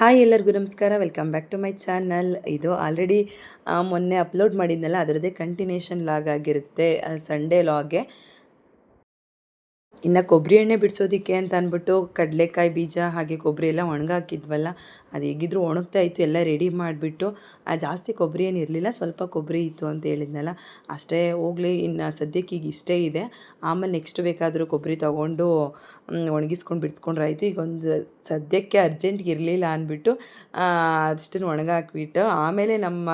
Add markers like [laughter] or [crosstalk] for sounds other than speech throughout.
Hi ಎಲ್ಲರಿಗೂ ನಮಸ್ಕಾರ. Welcome back to my channel ಇದು ಆಲ್ರೆಡಿ ಮೊನ್ನೆ ಅಪ್ಲೋಡ್ ಮಾಡಿದ್ನಲ್ಲ, ಅದರದ್ದೇ ಕಂಟಿನ್ಯೂಷನ್ ಲಾಗ್ ಆಗಿರುತ್ತೆ ಸಂಡೇ ಲಾಗೆ ಇನ್ನು ಕೊಬ್ಬರಿ ಎಣ್ಣೆ ಬಿಡಿಸೋದಕ್ಕೆ ಅಂತ ಅಂದ್ಬಿಟ್ಟು ಕಡಲೆಕಾಯಿ ಬೀಜ ಹಾಗೆ ಕೊಬ್ಬರಿ ಎಲ್ಲ ಒಣಗಾಕಿದ್ವಲ್ಲ, ಅದು ಹೇಗಿದ್ರು ಒಣಗ್ತಾ ಇತ್ತು, ಎಲ್ಲ ರೆಡಿ ಮಾಡಿಬಿಟ್ಟು ಜಾಸ್ತಿ ಕೊಬ್ಬರಿ ಏನು ಇರಲಿಲ್ಲ, ಸ್ವಲ್ಪ ಕೊಬ್ಬರಿ ಇತ್ತು ಅಂತ ಹೇಳಿದ್ನಲ್ಲ. ಅಷ್ಟೇ ಹೋಗಲಿ, ಇನ್ನು ಸದ್ಯಕ್ಕೆ ಈಗ ಇಷ್ಟೇ ಇದೆ. ಆಮೇಲೆ ನೆಕ್ಸ್ಟ್ ಬೇಕಾದರೂ ಕೊಬ್ಬರಿ ತೊಗೊಂಡು ಒಣಗಿಸ್ಕೊಂಡು ಬಿಡಿಸ್ಕೊಂಡ್ರೆ ಆಯಿತು. ಈಗ ಒಂದು ಸದ್ಯಕ್ಕೆ ಅರ್ಜೆಂಟ್ಗೆ ಇರಲಿಲ್ಲ ಅಂದ್ಬಿಟ್ಟು ಅಷ್ಟನ್ನು ಒಣಗಾಕ್ಬಿಟ್ಟು, ಆಮೇಲೆ ನಮ್ಮ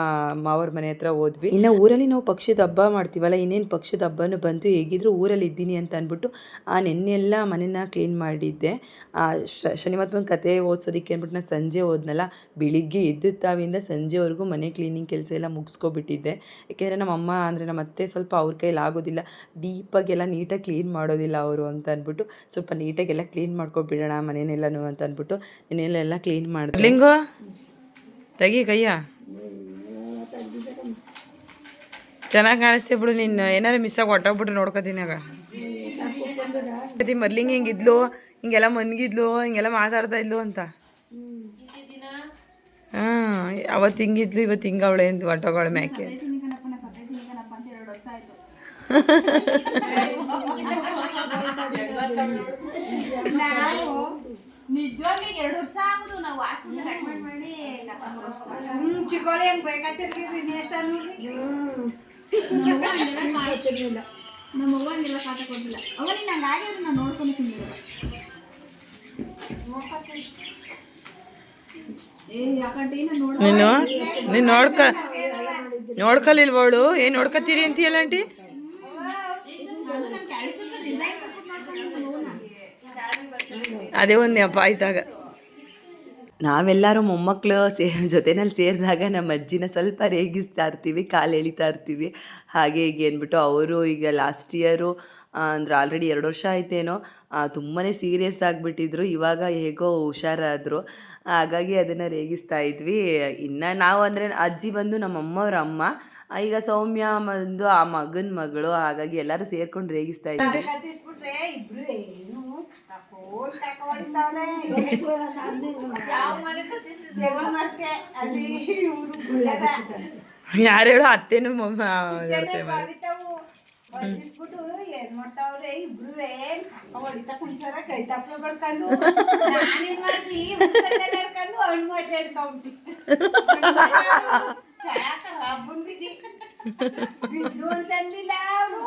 ಮಾವರ ಮನೆ ಹತ್ರ ಹೋದ್ವಿ. ಇನ್ನು ಊರಲ್ಲಿ ನಾವು ಪಕ್ಷದ ಹಬ್ಬ ಮಾಡ್ತೀವಲ್ಲ, ಇನ್ನೇನು ಪಕ್ಷದ ಹಬ್ಬನೂ ಬಂತು, ಹೇಗಿದ್ರು ಊರಲ್ಲಿ ಇದ್ದೀನಿ ಅಂತ ಅಂದ್ಬಿಟ್ಟು ನೆನ್ನೆಲ್ಲ ಮನೆನ ಕ್ಲೀನ್ ಮಾಡಿದ್ದೆ. ಆ ಶ, ಶನಿಮಹಾತ್ಮನ ಕತೆ ಓದ್ಸೋದಕ್ಕೆ ಅಂದ್ಬಿಟ್ಟು ನಾನು ಸಂಜೆ ಹೋದ್ನಲ್ಲ ಬೆಳಿಗ್ಗೆ ಎದ್ದ ತಾವಿಂದ ಸಂಜೆವರೆಗೂ ಮನೆ ಕ್ಲೀನಿಂಗ್ ಕೆಲಸ ಎಲ್ಲ ಮುಗಿಸ್ಕೊಬಿಟ್ಟಿದ್ದೆ. ಯಾಕೆಂದರೆ ನಮ್ಮ ಅಮ್ಮ ಅಂದರೆ ನಮ್ಮ ಅತ್ತೆ ಸ್ವಲ್ಪ ಅವ್ರ ಕೈಲಿ ಆಗೋದಿಲ್ಲ. ಡೀಪಾಗೆಲ್ಲ ನೀಟಾಗಿ ಕ್ಲೀನ್ ಮಾಡೋದಿಲ್ಲ ಅವರು ಅಂತ ಅಂದ್ಬಿಟ್ಟು, ಸ್ವಲ್ಪ ನೀಟಾಗೆಲ್ಲ ಕ್ಲೀನ್ ಮಾಡ್ಕೊಬಿಡೋಣ ಮನೆಯೆಲ್ಲನೂ ಅಂತ ಅಂದ್ಬಿಟ್ಟು ನಿನ್ನೆಲ್ಲ ಕ್ಲೀನ್ ಮಾಡಿದೆ. ಲಿಂಗೋ, ತೆಗಿ ಕೈಯ ಚೆನ್ನಾಗಿ ಕಾಣಿಸ್ತೀವಿ ಬಿಡು ನೀನು. ಏನಾರು ಮಿಸ್ಸಾಗಿ ಹೊಟ್ಟೋಗ್ಬಿಟ್ರೆ ನೋಡ್ಕೋತೀನಿ ಆಗ ಮೊದ್ಲಿಂಗ್ ಹಿಂಗಿದ್ಲು ಹಿಂಗೆಲ್ಲ ಮನ್ಗಿದ್ಲು ಹಿಂಗೆಲ್ಲ ಮಾತಾಡ್ತಾ ಇದ್ಲು ಅಂತ. ಹಾ ಅವತ್ತು ಹಿಂಗಿದ್ಲು ಇವತ್ತು ಹಿಂಗವಳೆ ಅಂತ ಒಟ್ಟಗಳ ಮ್ಯಾಕೆ. ನಿಜವಾಗಿ ಎರಡು ವರ್ಷ ಆಗುದು ನಾವು ಹಾಸ್ಪಿಟಲ್ ಅಡ್ಮಿಟ್ ಮಾಡಿ ಹ್ಮ್. ಚಿಕ್ಕೋಳಿ ಹೆಂಗ್ ಬೇಕಾತಿರ್ಲಿ ನೆಕ್ಸ್ಟ್ ನೋಡ್ರಿ ಅವ್ವನಿಗೆಲ್ಲ ಕಾಟ ಕೊಡ್ಲಿಲ್ಲ. ಅವ ನೀನ್ ಹಂಗಾಗಿದ್ರು ನಾನು ನೋಡ್ಕೊಂಡು ತಿಂದಿಲ್ಲ ನಾನು? ನೀನು ನೋಡ್ಕ ನೋಡ್ಕಲಿಲ್ವಳು? ಏನು ನೋಡ್ಕತ್ತೀರಿ ಅಂತ ಹೇಳ ಆಂಟಿ ಅದೇ ಒಂದು ನೆಪ ಆಯ್ತಾಗ ನಾವೆಲ್ಲರೂ ಮೊಮ್ಮಕ್ಕಳು ಸೇ ಜೊತೆನಲ್ಲಿ ಸೇರಿದಾಗ ನಮ್ಮ ಅಜ್ಜಿನ ಸ್ವಲ್ಪ ರೇಗಿಸ್ತಾ ಇರ್ತೀವಿ, ಕಾಲು ಎಳಿತಾ ಇರ್ತೀವಿ. ಹಾಗೆ ಹೀಗೆ ಅಂದ್ಬಿಟ್ಟು ಅವರು ಈಗ ಲಾಸ್ಟ್ ಇಯರು ಅಂದ್ರೆ ಆಲ್ರೆಡಿ ಎರಡು ವರ್ಷ ಆಯ್ತೇನೋ ತುಂಬಾ ಸೀರಿಯಸ್ ಆಗಿಬಿಟ್ಟಿದ್ರು. ಇವಾಗ ಹೇಗೋ ಹುಷಾರಾದರು. ಹಾಗಾಗಿ ಅದನ್ನು ರೇಗಿಸ್ತಾ ಇದ್ವಿ. ಇನ್ನು ನಾವು ಅಂದರೆ ಅಜ್ಜಿ ಬಂದು ನಮ್ಮ ಅಮ್ಮವ್ರ ಅಮ್ಮ ಈಗ ಸೌಮ್ಯ ಬಂದು ಆ ಮಗನ ಮಗಳು, ಹಾಗಾಗಿ ಎಲ್ಲರೂ ಸೇರ್ಕೊಂಡು ರೇಗಿಸ್ತಾ ಇದ್ವಿ. ಕತ್ತಿಸ್ಬಿಟ್ರೆ ಇಬ್ರು ಏನು ಕಟ್ಟಾಕೋಲ್ ತಗೊಂಡಿದ್ದಾವನೆ ಯಾವ ಮನೆ ಕತ್ತಿಸಿದ್ದೆ ಮತ್ತೆ ಅಲ್ಲಿ ಇವ್ರು ಯಾರು ಹೇಳೋ ಅತ್ತೇನು ಮೊಮ್ಮ ಬಾವಿತಾವು ಹೊಡಿಸ್ಬಿಟ್ಟು ಏನ್ ಮಾಡ್ತಾವ್ರೆ ಇಬ್ರು ಕಕ್ಕ ಹೊಡಿತಾ ಕುಂತಾರ ಕೈ ತಪ್ಪಲು ಬಡ್ಕೊಂಡು ನಾನೇನ್ ಮಾಡ್ತಿ ಹಿಡ್ಕೊಂಡು ಹಣ್ಣು ಮಾಡಿ ಹಿಡ್ಕೊಂಬಿಟ್ಟಿ ಚಳಕ ರಬ್ಬನ್ ಬಿದ್ದಿ ಬಿದ್ದು ಅಂತಂದಿಲ್ಲ ಅವ್ರು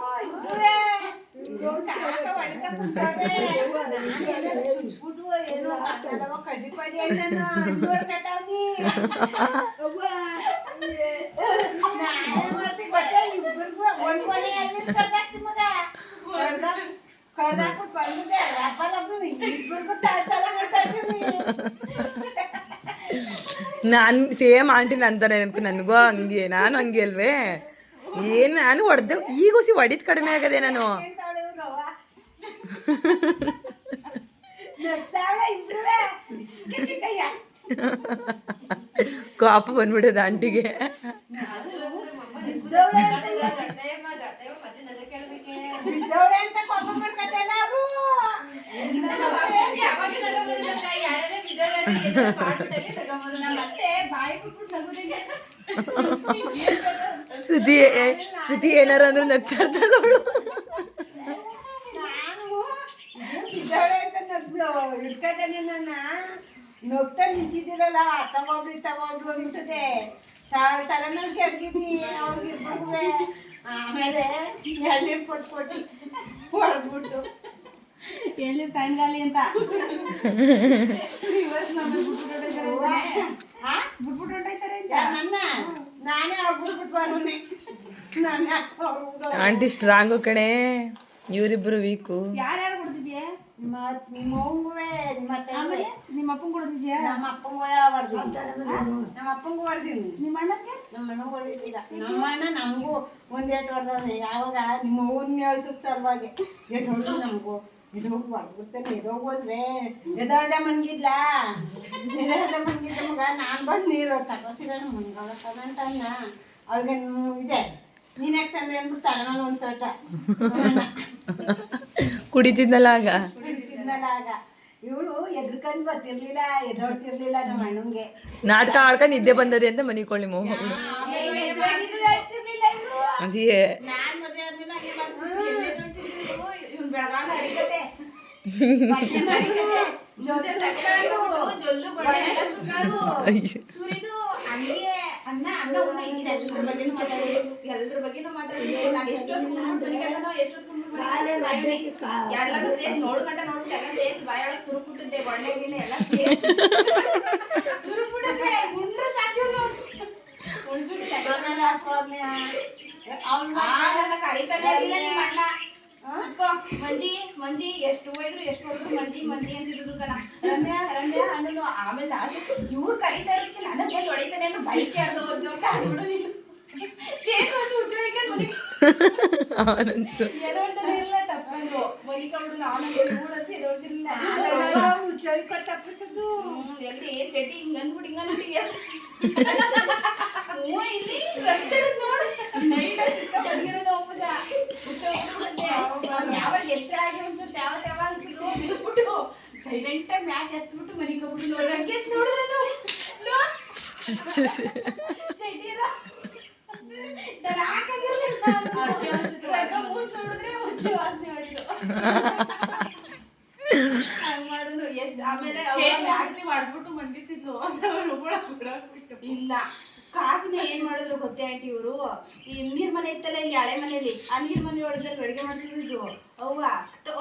ನಾನು ಸೇಮ್ ಆಂಟಿ ನಂತಾನೆ ನೆನಪು, ನನಗೂ ಹಂಗೆ, ನಾನು ಹಂಗೆ ಅಲ್ವೇ? ಏನು, ನಾನು ಹೊಡೆದೆ, ಈಗ ಸಿ ಹೊಡಿದ್ ಕಡಿಮೆ ಆಗದೆ ನಾನು. ಕೋಪ ಬಂದ್ಬಿಡೋದು ಆಂಟಿಗೆ. ಶ್ರುತಿ ಶ್ರುತಿ ಏನಾರ ಅಂದ್ರೆ ನಗ್ತಾ ಇರ್ತಾಳೆ ಅವಳು ನಾನು ಬಿದ್ದವಳೆ ಅಂತ ನಗ್ದು ಹಿಡ್ಕದೇನೆ ನನ್ನ ನಗ್ತಾ ನಿಂತಿದ್ದೀರಲ್ಲ ತಗೊಬ್ರಿ ತಗೊಬ್ರು ತಾಳ ತಲೆ ಮೇಲೆ ಕೆಡ್ಗಿದ್ದಿ ಅವ್ರಿಗೆ ಆಮೇಲೆ ಎಲ್ಲಿ ಕೊಟ್ಕೊಟ್ಟು ಹೊಡೆದ್ಬಿಟ್ಟು. ಎಲ್ಲಿ ತಣ್ಣಗಾಲಿ ಅಂತ. ಹಾ? ಬಿಟ್ಬಿಟ್ಟು ಹೊಂಟೈತಾರೆ ಅಂತ. ಯಾರ್ ನನ್ನ? ನಾನೇ ಆಗ್ಬಿಟ್ಬಿಟ್ಟು ಬರೋನೆ ನಾನೇ ಹಾಕ್ಕೊಂಡು ಆಂಟಿ ಸ್ಟ್ರಾಂಗು ಕಣೆ. ಇವರಿಬ್ಬರು ವೀಕು ಯಾರ್ಯಾರು ಕೊಡ್ತಿದ್ಯಾ ಮತ್ ನಿಮ್ಮ ಆಮೇಲೆ ನಿಮ್ಮ ನಮ್ಮ ಅಪ್ಪಂಗೂ ಹೊಡೆದಿದ್ದೀನಿ ನಮ್ಮ ಅಪ್ಪಂಗೆ ಹೊಡೆದೀನಿ ನಿಮ್ಮ ಅಣ್ಣಕ್ಕೆ? ನಮ್ಮ ಅಣ್ಣ ಹೊಡೆದಿಲ್ಲ ನಮ್ಮ ಅಣ್ಣ ನಮಗೂ ಒಂದೇಟು ಹೊಡೆದವನೆ ಯಾವಾಗ ನಿಮ್ಮ ಅವ್ವನ್ನ ಹೇಳ್ಸಕ್ ಸಲುವಾಗಿ ಎದೊಳ್ದು ನಮಗೂ. ಎದೋಗಿ ಹೊಡೆದ್ಬಿಡ್ತೇನೆ ಎದೋಗಿ ಹೋದ್ರೆ ಎದೊಳ್ದೆ ಮನ್ಗಿದ್ಲ ಎದೊಳ್ದೆ ಮನ್ಗಿದ್ದ ಮಗ? ನಾನು ಬಂದು ನೀರು ತಗೋಸಿದ ಮನ್ಗವತ್ತದ ಅಂತ ಅನ್ನ ಅವ್ಳಿಗೆ ಇದೆ. ನೀನ್ ಯಾಕೆ ತಂದೆ ಅಂದ್ಬಿಟ್ಟು ತಲೆ ಮೇಲೆ ಒಂದು ಚಟ ಕುಡಿತಿದ್ನಲ್ಲ ಆಗ? ಆಗ ಇವಳು ಎದ್ರಕಂಡ್ ಎದ್ಕಂಡ್ ಬರ್ತಿರ್ಲಿಲ್ಲ ಎದೊಡ್ತಿರ್ಲಿಲ್ಲ ನಮ್ಮ ಅಣ್ಣಂಗೆ. ನಾಟಕ ಆಡ್ಕೊಂಡು ನಿದ್ದೆ ಬಂದದೆ ಅಂತ ಮನಿಕೊಳ್ಳಿ ಮೋಹನ್. ಅದೇ. ಸುರಿದು ಹಂಗೆ ಅನ್ನ ಅನ್ನ ಉಣ್ಣ ಇಟ್ಟಿನ ಎಲ್ರ ಬಗ್ಗೆನೂ ಮಾತಾಡೋದು ಎಲ್ರ ಬಗ್ಗೆನೂ ಮಾತಾಡೋದು ನಾನು ಎಷ್ಟೊತ್ತು ಎಷ್ಟೊತ್ತು ಎಲ್ಲರೂ ಸೇರಿ ನೋಡ್ಕೊಂಡ ನೋಡ್ಬಿಟ್ಟು ಎಲ್ಲ ಸೇರಿ ಬಾಯೊಳಗೆ ತುರುಕ್ಬಿಟ್ಟಿದ್ದೆ ಬಣ್ಣೆ ಗಿಣ್ಣೆ ಎಲ್ಲ ಸೇರಿ ತುರುಕ್ಬಿಟ್ಟಿದ್ದೆ ಉಂಡ್ರೆ ಸಾಕು ಉಂಡ್ಬಿಟ್ಟಿದ್ದೆ ಸ್ವಾಮಿ ಕರೀತಾನೆ ಇಲ್ಲ ನಿಮ್ಮ ಅಣ್ಣ. ಕುತ್ಕೋ, ಮಂಜಿ ಮಂಜಿ ಎಷ್ಟು ಹೋಯ್ದ್ರು ಎಷ್ಟು ಹೊಡೆದ್ರು ಮಂಜಿ ಮಂಜಿ ಅಂತಿದ್ರು ಕಣ. ರಮ್ಯಾ ರಮ್ಯಾ ಅನ್ನೋದು ಆಮೇಲೆ ಆಸೆ ಇವ್ರು ಕರೀತಾ ಇರೋದಕ್ಕೆ ನನಗೆ ಬಂದು ಹೊಡಿತಾನೆ ಅನ್ನೋ ಬೈಕ್ ಯಾರ್ದು ಅಂತ ನೀನು. ಚೇಸ್ ಒಂದು ಉಜ್ಜೋಯ್ಕೊಂಡು ಮನೆ [laughs] ಅವನಂತೂ. ತಪ್ಪಂದು ಮನಿಕೊಂಡ್ಬಿಡು ನಾನು ಕೂಡಂತ ಎದೊಳ್ತಿರ್ಲಿಲ್ಲ ಉಚ್ಚೋಯ್ಕೊ ತಪ್ಪಿಸೋದು ಎಲ್ಲಿ ಚಟಿ ಹಿಂಗ ಅಂದ್ಬಿಟ್ಟು ಹಿಂಗ ಇಲ್ಲಿ ನೋಡು. ನೈಟ್ ಸಿಕ್ಕ ಬಂದಿರೋದು ಅಪ್ಪುಜ ಯಾವಾಗ ಎತ್ತರ ಆಗಿ ತಾವ ಅನ್ಸಿದ್ರು ನಿಲ್ಸ್ಬಿಟ್ಟು ಸೈಲೆಂಟ್ ಆಗಿ ಮ್ಯಾಚ್ ಹಚ್ಬಿಟ್ಟು ಮನೆಗೆ ಹೋಗ್ಬಿಟ್ಟು ನೋಡಿದ್ರೆ ನಾವು [laughs] ಚಟಿ ಎಲ್ಲ ನಾನು ಹಾಕೊಂಡಿರ್ಲಿಲ್ಲ ರಕ್ತ ಮೂಸ್ ನೋಡಿದ್ರೆ ಮುಚ್ಚಿ ವಾಸನೆ ಮಾಡಿದ್ರು ಹಂಗ್ ಮಾಡುದು ಎಷ್ಟ್ ಆಮೇಲೆ ಕಾಫಿ ಮಂಡಿಸಿದ್ಲು ಇಲ್ಲ. ಕಾಫಿನ ಏನ್ ಮಾಡಿದ್ರು ಗೊತ್ತೇ ಆಂಟಿ ಇವರು? ಈ ನೀರ್ ಮನೆ ಇತ್ತಲ್ಲ ಇಲ್ಲಿ ಹಳೆ ಮನೆಯಲ್ಲಿ? ಆ ನೀರ್ ಮನೆ ಒಳಗೆ ಅಡುಗೆ ಮಾಡ್ತಿದ್ರು ಅವ್ವ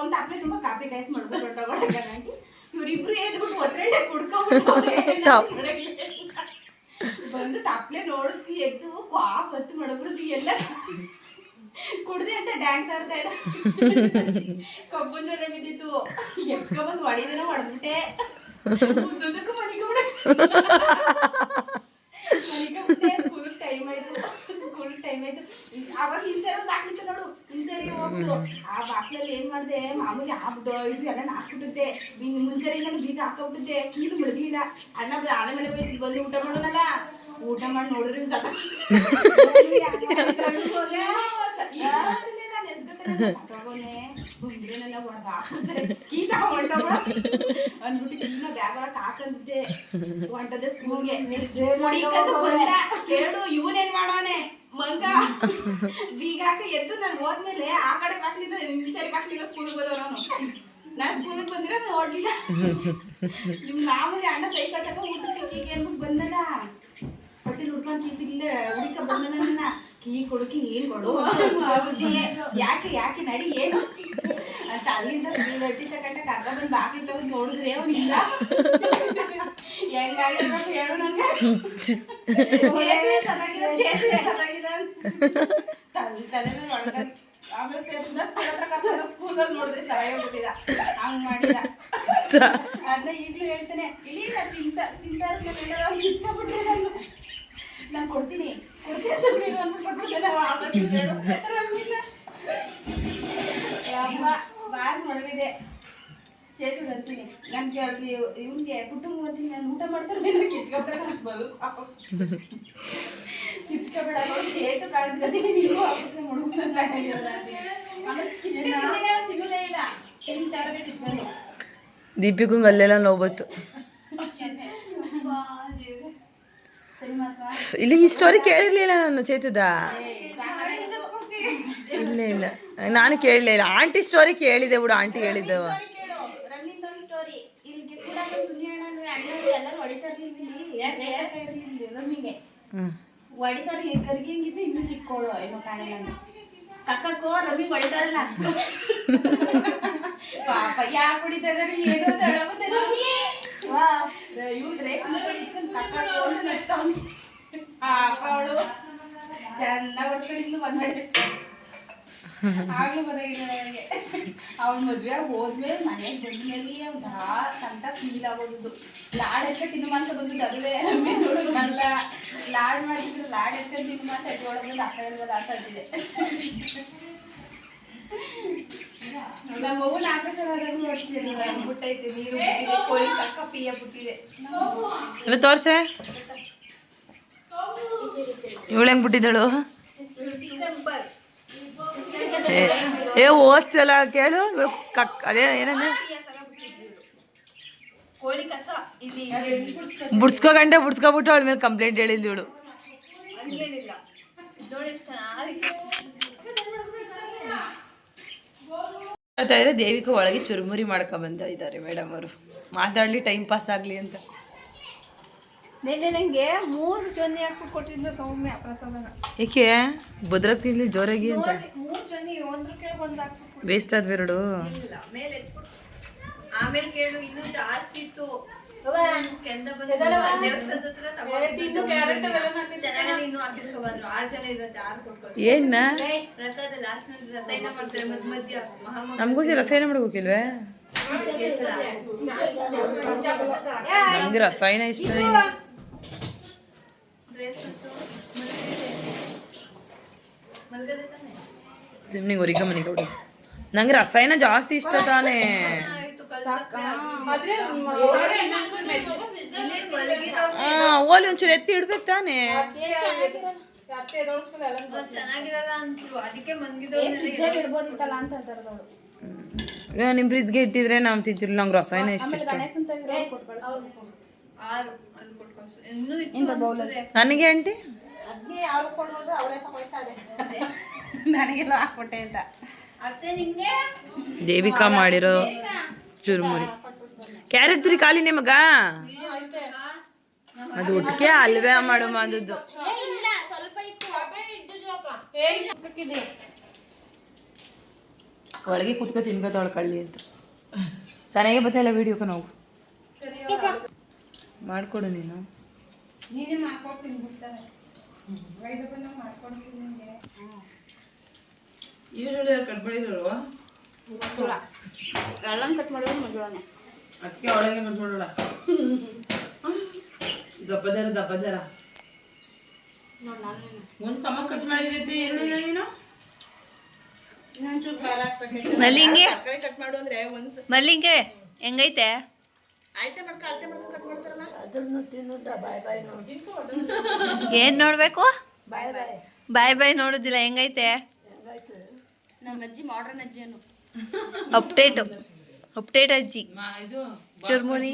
ಒಂದ್ ತಪ್ಪಲೆ ತುಂಬಾ ಕಾಫಿ ಕಾಯಿಸಿ ಮಾಡ್ಬಿಟ್ಟು ತಗೊಳಕ ಆಂಟಿ. ಇವ್ರಿಬ್ರು ಎದ್ಬಿಟ್ಟು ಒತ್ತರಣ್ಣೆ ಕುಡ್ಕೊಂಡು ಬಂದು ತಪ್ಪಲೆ ನೋಡಿದ್ವಿ ಎದ್ದು ಕಾಫ್ ಹತ್ತು ಮಾಡ್ಬಿಡ್ದು ಎಲ್ಲ ಕುಡ್ದೆ ಅಂತ ಡ್ಯಾನ್ಸ್ ಆಡ್ತಾ ಇದ್ದ. ಕಬ್ಬನ್ ಜೊತೆ ಬಿದ್ದಿತ್ತು. ಎತ್ಕೊಂಬಂದು ಹೊಡಿದೇನೋ ಹೊಡೆದ್ಬಿಟ್ಟೆ. ಅವಾಗ ಒಂದು ಬಾಕ್ಲಿತ್ತು ನೋಡು ಹಿಂಚರಿಗೆ ಹೋಗ್ಬಿಟ್ಟು ಆ ಬಾಕ್ಲಲ್ಲಿ ಏನ್ ಮಾಡ್ದೆ ಮಾಮೂಲಿ ಆಗ್ಬಿಟ್ಟು ಇದು ಎಲ್ಲ ಹಾಕ್ಬಿಟ್ಟಿದ್ದೆ ಮುಂಚೆಯಿಂದ ಬೀಗ ಹಾಕೋಬಿಟ್ಟಿದ್ದೆ ಕೀಲು ಮುಳುಗ್ಲಿಲ್ಲ ಅಣ್ಣ ಆನೆ ಮನೆಗೆ ಹೋಯ್ತು ಬಂದು ಊಟ ಮಾಡೋಣಲ್ಲ ಊಟ ಮಾಡಿ ನೋಡಿದ್ರೆ ಬಂದ್ರೆ ನನ್ನ ಹಾಕೊಂಡಿದ್ದೆ ಹೊಂಟದೆ ಸ್ಕೂಲ್ಗೆ [laughs] ಕೇಳು ಇವನೇನ್ ಮಾಡೋನೆ? ಮಂಗ. [laughs] ಬೀಗಾಕ ಎದ್ದು ನಾನು ಹೋದ್ಮೇಲೆ ಆ ಕಡೆ ಬಾಕ್ಲಿಂದ ನಿಲ್ಸರಿ ಬಾಕ್ಲಿಂದ ಸ್ಕೂಲ್ಗೆ ಬಂದವ ನಾನು? ಸ್ಕೂಲ್ಗೆ ಬಂದಿರೋ ನೋಡ್ಲಿಲ್ಲ. ನಿಮ್ ಮಾಮೂಲಿ ಅಣ್ಣ ಸೈಕಲ್ ತಕ ಊಟಕ್ಕೆ ಕೀಗೆ ಅಂದ್ಬಿಟ್ಟು ಬಂದಲ್ಲ. ಹೊಟ್ಟೆಲಿ ಹುಡ್ಕೊಂಡ್ ಕೀಸಿಲ್ಲ ಹುಡುಕ ಬಂದನ ನನ್ನ. ಕೀ ಕೊಡುಕಿ ಏನ್ ಕೊಡು? ಯಾಕೆ ಯಾಕೆ ನಡಿ ಏನು ಅಂತ? ಅಲ್ಲಿಂದ ಸ್ಕೂಲ್ ಹಟ್ಟಿ ತಗೊಂಡ ಕರ್ಕ ಬಂದು ಬಾಕ್ಲಿ ತಗೊಂಡು ನೋಡಿದ್ರೆ ಅವನಿಲ್ಲ ಅದನ್ನ ಈಗಲೂ ಹೇಳ್ತಾನೆ ಇಲ್ಲಿ ನಾನು ತಿಂತ ತಿಂತಾ ಕಿತ್ಕೊಂಡ್ಬಿಟ್ಟೆ ನಾನು ನಾನು ಕೊಡ್ತೀನಿ ಕೊಡ್ತೀನಿ ಸುಮ್ಮನೆ ಅಂದ್ಬಿಟ್ಟು ಕೊಟ್ಬಿಡ್ತೇನೆ ವಾಪಸ್ ರಮ್ಮಿನ ಬಾರ್ ನೋಡಿದೆ ಚೇತು ಅಂತೀನಿ ನನ್ಗೆ ಅಲ್ಲಿ ಇವ್ನಿಗೆ ಕುಟುಂಬ ಅಂತೀನಿ ನಾನು ಊಟ ಮಾಡ್ತಾರೆ ನಾನು ಬರು ಕಿತ್ಕೊಬೇಡ. ಚೇತು ಕಾಣ್ತೀನಿ ನೀವು ಕಿತ್ಕೊಂಡಿದ್ದೀನಿ ಅವ್ನು ತಿನ್ನೋದೇ ಇಲ್ಲ. ತಿಂತಾರೇ ಕಿತ್ಕೊಂಡು ದೀಪಿಗೂ ಅಲ್ಲೆಲ್ಲ ನೋವು ಬಂತು ಇಲ್ಲಿ ಈ ಸ್ಟೋರಿ ಕೇಳಿರ್ಲಿಲ್ಲ ನಾನು ಚೇತದ ಇಲ್ಲ ಇಲ್ಲ. ನಾನು ಕೇಳಲಿಲ್ಲ ಆಂಟಿ ಸ್ಟೋರಿ ಕೇಳಿದೆ ಬಿಡು ಆಂಟಿ ಹೇಳಿದ್ದವ ಸ್ಟೋರಿ ಕೇಳು ರಮ್ಮಿಂದ ಒಂದು ಸ್ಟೋರಿ ಇಲ್ಲಿಗೆ ಕೂಡ ಸುನಿ ಅಣ್ಣ ಅಣ್ಣ ಎಲ್ಲರೂ ಹೊಡಿತಾರ್ಲಿಲ್ಲ ಇಲ್ಲಿ ರೇಖಾ ಇರ್ಲಿಲ್ಲ ರಮ್ಮಿಗೆ ಹ್ಞೂ ಹೊಡಿತಾರ ಕರ್ಗಿ ಹೆಂಗಿದ್ದು ಇನ್ನೂ ಚಿಕ್ಕೋಳು ಏನೋ ಕಾಣಲ್ಲ ಕಕ್ಕಕ್ಕೋ ರಮ್ಮಿ ಹೊಡಿತಾರಲ್ಲ. ಪಾಪ ಯಾಕೆ ಹೊಡಿತಾ ಇದಾರೆ ಏನೋ ನಗ್ತಾವ್ನೆ. ಪಾಪ ಅವಳು. ಚೆನ್ನಾಗಿ ಹೊಡ್ಕೊಂಡಿದ್ಲು ಬಂದ್ಬಿಟ್ಟೆ ಆಗ್ಲೂ ಗೊತ್ತಾಗಿಲ್ಲ ನನಗೆ ಅವ್ನ ಮದ್ವೆ ಹೋದ್ಮೇಲೆ ಮನೆ ಬಂದ್ಮೇಲೆ ಭಾಳ ಸಂತ ಫೀಲ್ ಆಗೋದು ಲಾಡ್ ಎತ್ತ ತಿನ್ನು ಅಂತ ಬಂದಿದ್ದು ಅದುವೇ ನೋಡೋಲ್ಲ ಲಾಡ್ ಮಾಡಿದ್ರು ಲಾಡ್ ಎತ್ತ ತಿನ್ನು ಅಂತ ಎತ್ಕೊಳ್ಳೋದು ಅಕ್ಕ ಹೇಳಿದ್ರೆ ಅಂತ ಅಂತಿದೆ ನಮ್ಮ ಅವ್ವನ ನಾಲ್ಕು ನೋಡ್ತಿದ್ದೆ ಬಿಟ್ಟೈತೆ ನೀರು ಬಿಟ್ಟಿದೆ ಕೋಳಿ ಕಕ್ಕ ಪಿಯ ಬಿಟ್ಟಿದೆ ಇಲ್ಲ ತೋರ್ಸೆ? ಇವಳು ಹೆಂಗ್ ಬಿಟ್ಟಿದ್ದಳು? ಏ ಓದ್ಸಲ ಕೇಳು. ಕಕ್ ಅದೇ ಏನಂದ್ರೆ ಬುಡ್ಸ್ಕೊಗಂಡೆ ಬುಡ್ಸ್ಕೊಬಿಟ್ಟು ಅವಳ ಮೇಲೆ ಕಂಪ್ಲೇಂಟ್ ಹೇಳಿದ್ಲು ಇವಳು ಹೇಳ್ತಾ ಇದ್ರೆ ದೇವಿಕ ಒಳಗೆ ಚುರುಮುರಿ ಮಾಡ್ಕೊ ಬಂದ ಇದ್ದಾರೆ ಮೇಡಮ್ ಅವರು. ಮಾತಾಡ್ಲಿ ಟೈಮ್ ಪಾಸ್ ಆಗಲಿ ಅಂತ. ನಿನ್ನೆ ನಂಗೆ ಮೂರು ಜೊನ್ನೆ ಕೊಟ್ಟಿದ್ದು ಸೌಮ್ಯ ಪ್ರಸಾದನ ಏಕೆ ಭದ್ರಕ್ ತಿನ್ಲಿ ಜೋರಾಗಿ ಅಂತ ಮೂರು ಜೊನ್ನೆ ಒಂದ್ರ ಕೆಳಗೆ ಒಂದು ಹಾಕ್ಬಿಟ್ಟು ವೇಸ್ಟ್ ಆದ್ವೆರಡು ಇಲ್ಲ ಮೇಲೆ ಎತ್ಬಿಟ್ಟು ಆಮೇಲೆ ಕೇಳು ಇನ್ನೂ ಜಾಸ್ತಿ ಇತ್ತು ಕೆಂದ ಬಂದು ದೇವಸ್ಥಾನದ ಹತ್ರ ತಗೊಂಡಿದ್ದು ಚೆನ್ನಾಗಿ ಇನ್ನೂ ಹಾಕಿಸ್ಕೊ ಬಂದ್ರು ಆರು ಜನ ಇರೋದು ಆರು ಕೊಟ್ಕೊಳ್ತಾರೆ ಏನ್ನ ಪ್ರಸಾದ ಲಾಸ್ಟ್ನಲ್ಲಿ ರಸಾಯನ ಮಾಡ್ತಾರೆ ಮಧ್ಯ ಮಧ್ಯ ಮಹಾಮ ನಮಗೂ ಸಿ ರಸಾಯನ ಮಾಡ್ಬೇಕಿಲ್ವೇ ನಮ್ಗೆ ರಸಾಯನ ಇಷ್ಟ ಇಲ್ಲ ಮಲ್ಗದೆ ತಾನೆ ಹೋಗಿ ಹೊರಿಗ ಮನೆ ಕೊಡು ನಂಗೆ ರಸಾಯನ ಜಾಸ್ತಿ ಇಷ್ಟ ತಾನೇ. ಓಲಿ ಒಂಚೂರು ಎತ್ತಿ ಇಡ್ಬೇಕು ತಾನೇ. ಚೆನ್ನಾಗಿರಲ್ಲ ಅಂದ್ರು ಅದಕ್ಕೆ ಮನ್ಗಿದವ್ರು ಇಡ್ಬೋದಿತ್ತಲ್ಲ ಅಂತ ಹೇಳ್ತಾರೆ ಅವರು ಏ, ನಿಮ್ ಫ್ರಿಜ್ಗೆ ಇಟ್ಟಿದ್ರೆ ನಾವು ತಿಂತಿರ್ಲಿಲ್ಲ ನಂಗೆ ರಸಾಯನ ಇಷ್ಟ ಇಷ್ಟ. ನನಗೆ ಆಂಟಿ? [laughs] ನನಗೆಲ್ಲ ಹಾಕೊಟ್ಟೆ ಅಂತ. ದೇವಿಕಾ ಮಾಡಿರೋ ಚುರುಮುರಿ. ಕ್ಯಾರೆಟ್ ತುರಿ ಖಾಲಿನೇ ಮಗ ಅದು ಒಟ್ಟಿಗೆ ಅಲ್ವೇ ಮಾಡು ಮಾದದ್ದು ಒಳಗೆ ಕುತ್ಕೊ ತಿನ್ಕೋತಾವಳ ಕಳ್ಳಿ ಅಂತ. ಚೆನ್ನಾಗೇ ಬತ್ತಲ್ಲ ವಿಡಿಯೋಕ ನಾವು? ಮಾಡಿಕೊಡು ನೀನು. ನೀನೇ ಮಾಡ್ಕೊಡ್ತೀನಿ ಬಿಡ್ತಾರೆ ಮಾಡ್ಕೊಡ್ತೀನಿ ನಿಮಗೆ ಈರುಳ್ಳಿ ಕಟ್ಬಿಡಿದ್ರು ಎಲ್ಲ ಕಟ್ ಮಾಡಿದ್ರು? ಮಗಳನೆ ಅದಕ್ಕೆ ಒಳಗೆ ಕಟ್ ಮಾಡೋಣ. ದಪ್ಪದರ ದಪ್ಪದರ ಒಂದು ಸಮ ಕಟ್ ಮಾಡಿದೈತೆ ಈರುಳ್ಳಿ ನೀನು? ಮಲ್ಲಿಂಗೆ. ಕಟ್ ಮಾಡು ಅಂದ್ರೆ ಒಂದ್ ಮಲ್ಲಿಂಗೆ ಹೆಂಗೈತೆ? ಏನ್ ನೋಡ್ಬೇಕು? ಬಾಯ್ ಬಾಯ್. ನೋಡುದಿಲ್ಲ ಹೆಂಗೈತೆ? ನಮ್ಮ ಅಜ್ಜಿ ಮಾಡ್ರನ್ ಅಜ್ಜಿ ಅನ್ನು. ಅಪ್ಡೇಟ್ ಅಪ್ಡೇಟ್ ಅಜ್ಜಿ. ಮಾ- ಇದು ಚುರ್ಮುರಿ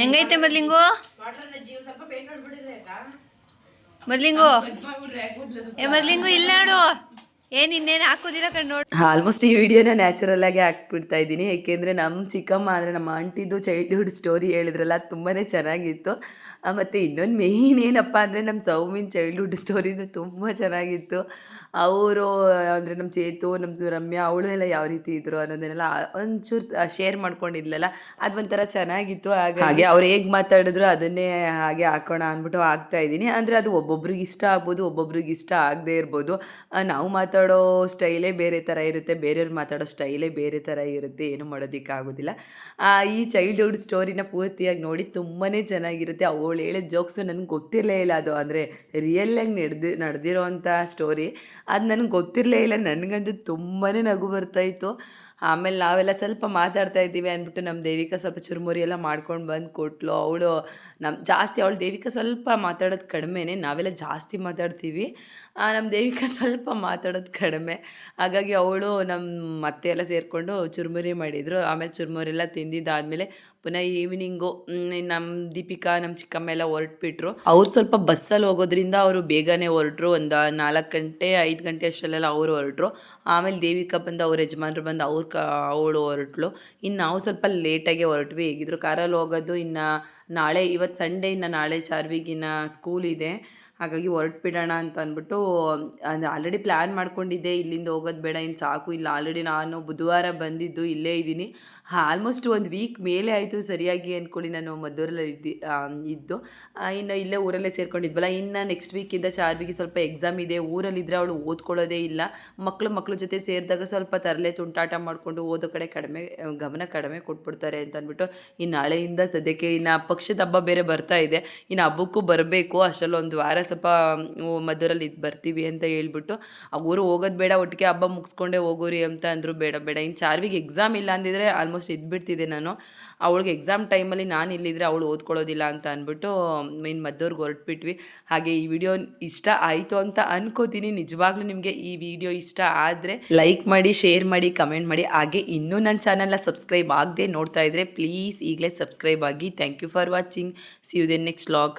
ಹೆಂಗೈತೆ ಮಲ್ಲಿಂಗು ಮಾಡ್ರನ್ ಅಜ್ಜಿ ಸ್ವಲ್ಪ ಪೇಂಟ್ ಮಾಡ್ಬಿಟ್ಟಿದ್ರೆ ಮಲ್ಲಿಂಗು ಏ ಮಲ್ಲಿಂಗು ಇಲ್ಲ ನೋಡು. ಏನ್ ಇನ್ನೇನು ಹಾಕೋದಿಲ್ಲ ಕಣ್ ನೋಡಿ ಆಲ್ಮೋಸ್ಟ್ ಈ ವಿಡಿಯೋನ ನ್ಯಾಚುರಲ್ ಆಗಿ ಹಾಕ್ಬಿಡ್ತಾ ಇದ್ದೀನಿ. ಏಕೆಂದರೆ ನಮ್ಮ ಚಿಕ್ಕಮ್ಮ ಅಂದ್ರೆ ನಮ್ಮ ಆಂಟಿದು ಚೈಲ್ಡ್ಹುಡ್ ಸ್ಟೋರಿ ಹೇಳಿದ್ರಲ್ಲ, ತುಂಬಾನೇ ಚೆನ್ನಾಗಿತ್ತು. ಮತ್ತು ಇನ್ನೊಂದು ಮೇಯ್ನ್ ಏನಪ್ಪ ಅಂದರೆ ನಮ್ಮ ಸೌಮಿನ್ ಚೈಲ್ಡ್ಹುಡ್ ಸ್ಟೋರಿದು ತುಂಬ ಚೆನ್ನಾಗಿತ್ತು. ಅವರು, ಅಂದರೆ ನಮ್ಮ ಚೇತು ನಮ್ಮ ರಮ್ಯಾ ಅವಳು ಎಲ್ಲ ಯಾವ ರೀತಿ ಇದ್ರು ಅನ್ನೋದನ್ನೆಲ್ಲ ಒಂಚೂರು ಶೇರ್ ಮಾಡ್ಕೊಂಡಿದ್ಲಲ್ಲ? ಅದು ಒಂಥರ ಚೆನ್ನಾಗಿತ್ತು. ಹಾಗೆ ಹಾಗೆ ಅವ್ರು ಹೇಗೆ ಮಾತಾಡಿದ್ರು ಅದನ್ನೇ ಹಾಗೆ ಹಾಕೋಣ ಅಂದ್ಬಿಟ್ಟು ಹಾಕ್ತಾ ಇದ್ದೀನಿ. ಅಂದರೆ ಅದು ಒಬ್ಬೊಬ್ರಿಗೆ ಇಷ್ಟ ಆಗ್ಬೋದು, ಒಬ್ಬೊಬ್ರಿಗೆ ಇಷ್ಟ ಆಗದೇ ಇರ್ಬೋದು. ನಾವು ಮಾತಾಡೋ ಸ್ಟೈಲೇ ಬೇರೆ ಥರ ಇರುತ್ತೆ. ಬೇರೆಯವ್ರು ಮಾತಾಡೋ ಸ್ಟೈಲೇ ಬೇರೆ ಥರ ಇರುತ್ತೆ. ಏನು ಮಾಡೋದಕ್ಕಾಗೋದಿಲ್ಲ. ಈ ಚೈಲ್ಡ್ಹುಡ್ ಸ್ಟೋರಿನ ಪೂರ್ತಿಯಾಗಿ ನೋಡಿ ತುಂಬಾ ಚೆನ್ನಾಗಿರುತ್ತೆ. ಅವಳು ಹೇಳಿದ ಜೋಕ್ಸು ನನಗೆ ಗೊತ್ತಿರಲೇ ಇಲ್ಲ ಅದು. ಅಂದರೆ ರಿಯಲ್ಲಾಗಿ ನಡೆದು ನಡೆದಿರೋವಂಥ ಸ್ಟೋರಿ ಅದು ನನಗೆ ಗೊತ್ತಿರಲೇ ಇಲ್ಲ. ನನಗಂತೂ ತುಂಬಾ ನಗು ಬರ್ತಾಯಿತ್ತು ಆಮೇಲೆ ನಾವೆಲ್ಲ ಸ್ವಲ್ಪ ಮಾತಾಡ್ತಾ ಇದ್ದೀವಿ ಅಂದ್ಬಿಟ್ಟು ನಮ್ಮ ದೇವಿಕಾ ಸ್ವಲ್ಪ ಚುರುಮುರಿ ಎಲ್ಲ ಮಾಡ್ಕೊಂಡು ಬಂದು ಕೊಟ್ಲು. ಅವಳು ನಮ್ಮ ಜಾಸ್ತಿ ಅವಳು ದೇವಿಕಾ ಸ್ವಲ್ಪ ಮಾತಾಡೋದು ಕಡಿಮೆನೇ ನಾವೆಲ್ಲ ಜಾಸ್ತಿ ಮಾತಾಡ್ತೀವಿ. ನಮ್ಮ ದೇವಿಕಾ ಸ್ವಲ್ಪ ಮಾತಾಡೋದು ಕಡಿಮೆ. ಹಾಗಾಗಿ ಅವಳು ನಮ್ಮ ಅತ್ತೆ ಎಲ್ಲ ಸೇರಿಕೊಂಡು ಚುರುಮುರಿ ಮಾಡಿದರು. ಆಮೇಲೆ ಚುರುಮುರಿ ಎಲ್ಲ ತಿಂದಿದ್ದಾದಮೇಲೆ ಪುನಃ ಈವ್ನಿಂಗು ನಮ್ಮ ದೀಪಿಕಾ ನಮ್ಮ ಚಿಕ್ಕಮ್ಮ ಎಲ್ಲ ಹೊರಟ್ಬಿಟ್ರು. ಅವ್ರು ಸ್ವಲ್ಪ ಬಸ್ಸಲ್ಲಿ ಹೋಗೋದ್ರಿಂದ ಅವರು ಬೇಗನೆ ಹೊರಟ್ರು. ಒಂದು ನಾಲ್ಕು ಗಂಟೆ, ಐದು ಗಂಟೆ ಅಷ್ಟರಲ್ಲೆಲ್ಲ ಅವರು ಹೊರಟ್ರು. ಆಮೇಲೆ ದೇವಿಕಾ ಬಂದು ಅವ್ರ ಯಜಮಾನ್ರು ಬಂದು ಅವ್ರ ಕ ಅವಳು ಹೊರಟ್ಳು. ಇನ್ನು ನಾವು ಸ್ವಲ್ಪ ಲೇಟಾಗೆ ಹೊರಟ್ವಿ. ಹೇಗಿದ್ರು ಕಾರಲ್ಲಿ ಹೋಗೋದು ಇನ್ನು ನಾಳೆ, ಇವತ್ತು ಸಂಡೇ ಇನ್ನು ನಾಳೆ ಚಾರ್ವಿಗಿನ ಸ್ಕೂಲ್ ಇದೆ. ಹಾಗಾಗಿ ಹೊರಟ್ಬಿಡೋಣ ಅಂತ ಅಂದ್ಬಿಟ್ಟು ಅಂದರೆ ಆಲ್ರೆಡಿ ಪ್ಲ್ಯಾನ್ ಮಾಡ್ಕೊಂಡಿದ್ದೆ, ಇಲ್ಲಿಂದ ಹೋಗೋದು ಬೇಡ ಇನ್ನು ಸಾಕು, ಇಲ್ಲ ಆಲ್ರೆಡಿ ನಾನು ಬುಧವಾರ ಬಂದಿದ್ದು ಇಲ್ಲೇ ಇದ್ದೀನಿ. ಆಲ್ಮೋಸ್ಟ್ ಒಂದು ವೀಕ್ ಮೇಲೆ ಆಯಿತು ಸರಿಯಾಗಿ ಅಂದ್ಕೊಳ್ಳಿ ನಾನು ಮದ್ದೂರಲ್ಲಿ ಇದ್ದಿ ಇದ್ದು. ಇನ್ನು ಇಲ್ಲೇ ಊರಲ್ಲೇ ಸೇರ್ಕೊಂಡಿದ್ವಲ್ಲ, ಇನ್ನು ನೆಕ್ಸ್ಟ್ ವೀಕಿಂದ ಚಾರ್ವಿಗೆ ಸ್ವಲ್ಪ ಎಕ್ಸಾಮ್ ಇದೆ ಊರಲ್ಲಿದ್ದರೆ ಅವಳು ಓದ್ಕೊಳ್ಳೋದೇ ಇಲ್ಲ. ಮಕ್ಕಳು ಮಕ್ಕಳ ಜೊತೆ ಸೇರಿದಾಗ ಸ್ವಲ್ಪ ತರಲೆ ತುಂಟಾಟ ಮಾಡಿಕೊಂಡು ಓದೋ ಕಡೆ ಕಡಿಮೆ, ಗಮನ ಕಡಿಮೆ ಕೊಟ್ಬಿಡ್ತಾರೆ ಅಂತ ಅಂದ್ಬಿಟ್ಟು ಇನ್ನು ನಾಳೆಯಿಂದ ಸದ್ಯಕ್ಕೆ ಇನ್ನು ಪಕ್ಷದ ಹಬ್ಬ ಬೇರೆ ಬರ್ತಾ ಇದೆ. ಇನ್ನು ಹಬ್ಬಕ್ಕೂ ಬರಬೇಕು ಅಷ್ಟರಲ್ಲಿ ಒಂದು ಸ್ವಲ್ಪ ಮಧುರಲ್ಲಿ ಇದು ಬರ್ತೀವಿ ಅಂತ ಹೇಳ್ಬಿಟ್ಟು ಅವರು ಹೋಗೋದು ಬೇಡ, ಒಟ್ಟಿಗೆ ಹಬ್ಬ ಮುಗಿಸ್ಕೊಂಡೇ ಹೋಗೋರಿ ಅಂತ ಅಂದರು, ಬೇಡ ಬೇಡ. ಇನ್ನು ಚಾರ್ವಿಗೆ ಎಕ್ಸಾಮ್ ಇಲ್ಲ ಅಂದಿದ್ರೆ ಆಲ್ಮೋಸ್ಟ್ ಇದ್ಬಿಡ್ತಿದ್ದೆ ನಾನು. ಅವಳಿಗೆ ಎಕ್ಸಾಮ್ ಟೈಮಲ್ಲಿ ನಾನು ಇಲ್ಲಿದ್ರೆ ಅವಳು ಓದ್ಕೊಳ್ಳೋದಿಲ್ಲ ಅಂತ ಅಂದ್ಬಿಟ್ಟು ಮೇನ್ ಮದ್ದವ್ರಿಗೆ ಹೊರಟ್ಬಿಟ್ವಿ. ಹಾಗೆ ಈ ವಿಡಿಯೋ ಇಷ್ಟ ಆಯಿತು ಅಂತ ಅನ್ಕೋತೀನಿ. ನಿಜವಾಗ್ಲೂ ನಿಮಗೆ ಈ ವಿಡಿಯೋ ಇಷ್ಟ ಆದರೆ ಲೈಕ್ ಮಾಡಿ ಶೇರ್ ಮಾಡಿ ಕಮೆಂಟ್ ಮಾಡಿ. ಹಾಗೆ ಇನ್ನೂ ನನ್ನ ಚಾನಲ್ನ ಸಬ್ಸ್ಕ್ರೈಬ್ ಆಗದೆ ನೋಡ್ತಾ ಇದ್ದರೆ ಪ್ಲೀಸ್ ಈಗಲೇ ಸಬ್ಸ್ಕ್ರೈಬ್ ಆಗಿ. Thank you for watching see you then next vlog